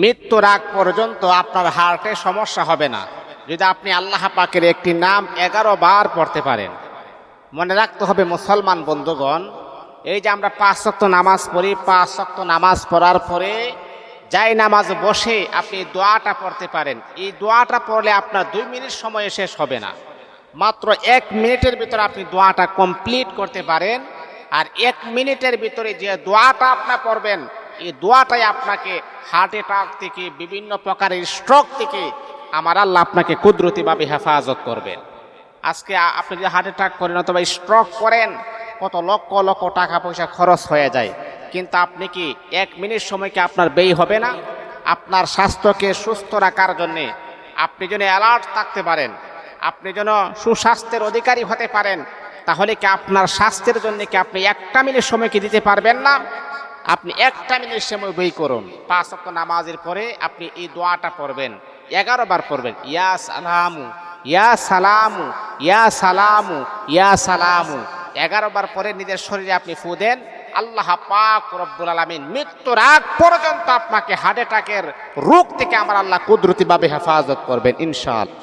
মৃত্যুর আগ পর্যন্ত আপনার হার্টে সমস্যা হবে না। যদি আপনি আল্লাহ পাকের একটি নাম এগারো বার পড়তে পারেন। মনে রাখতে হবে, মুসলমান বন্ধুগণ, এই যে আমরা পাঁচ শক্ত নামাজ পড়ি, পাঁচ শক্ত নামাজ পড়ার পরে যাই নামাজ বসে আপনি দোয়াটা পড়তে পারেন। এই দোয়াটা পড়লে আপনার দুই মিনিট সময়ে শেষ হবে না। মাত্র এক মিনিটের ভিতরে আপনি দোয়াটা কমপ্লিট করতে পারেন। আর এক মিনিটের ভিতরে যে দোয়াটা আপনার পড়বেন এই দোয়াটাই আপনাকে হার্ট অ্যাটাক থেকে, বিভিন্ন প্রকারের স্ট্রোক থেকে আমার আল্লাহ আপনাকে কুদরতিভাবে হেফাজত করবেন। আজকে আপনি যদি হার্ট অ্যাটাক করেন অথবা স্ট্রোক করেন, কত লক্ষ লক্ষ টাকা পয়সা খরচ হয়ে যায়। কিন্তু আপনি কি এক মিনিট সময় কি আপনার ব্যয় হবে না? আপনার স্বাস্থ্যকে সুস্থ রাখার জন্যে আপনি যেন অ্যালার্ট থাকতে পারেন, আপনি যেন সুস্বাস্থ্যের অধিকারী হতে পারেন, তাহলে কি আপনার স্বাস্থ্যের জন্য কি আপনি একটা মিনিট সময় কি দিতে পারবেন না? আপনি একটা মিনিট সময় বই করুন। পাঁচ অক্ট নামাজের পরে আপনি এই দোয়াটা পড়বেন। এগারো বার পড়বেন। ইয়া সালামু ইয়া সালামু ইয়া সালামু ইয়া সালামু। এগারো বার পরে নিজের শরীরে আপনি ফু দেন। আল্লাহ পাক রব্বুল আলমিন মৃত্যুর আগ পর্যন্ত আপনাকে হার্ট অ্যাটাকের রোগ থেকে আমার আল্লাহ কুদরতিভাবে হেফাজত করবেন, ইনশাআল্লাহ।